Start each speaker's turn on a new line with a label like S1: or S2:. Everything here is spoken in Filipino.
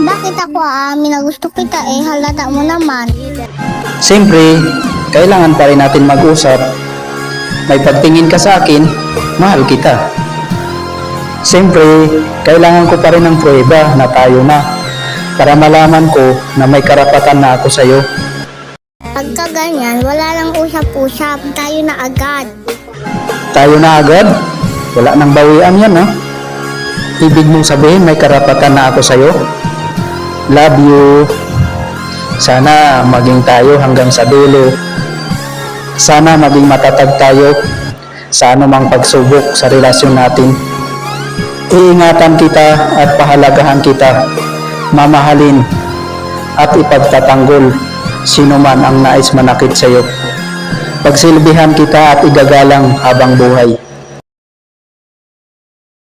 S1: Bakit ako aamin na gusto kita eh halata mo naman.
S2: Siyempre, kailangan pa rin natin mag-usap. May pagtingin ka sa akin, mahal kita. Siyempre, kailangan ko pa rin ng pruweba na tayo na para malaman ko na may karapatan na ako sa'yo.
S1: Pagka ganyan, wala lang usap-usap. Tayo na agad.
S2: Tayo na agad? Wala nang bawian yan, ha? Ibig mong sabihin may karapatan na ako sa'yo? Love you. Sana maging tayo hanggang sa dulo. Sana maging matatag tayo sa anumang pagsubok sa relasyon natin. Iingatan kita at pahalagahan kita. Mamahalin at ipagtatanggol sino man ang nais manakit sa iyo. Pagsilbihan kita at igagalang habang buhay.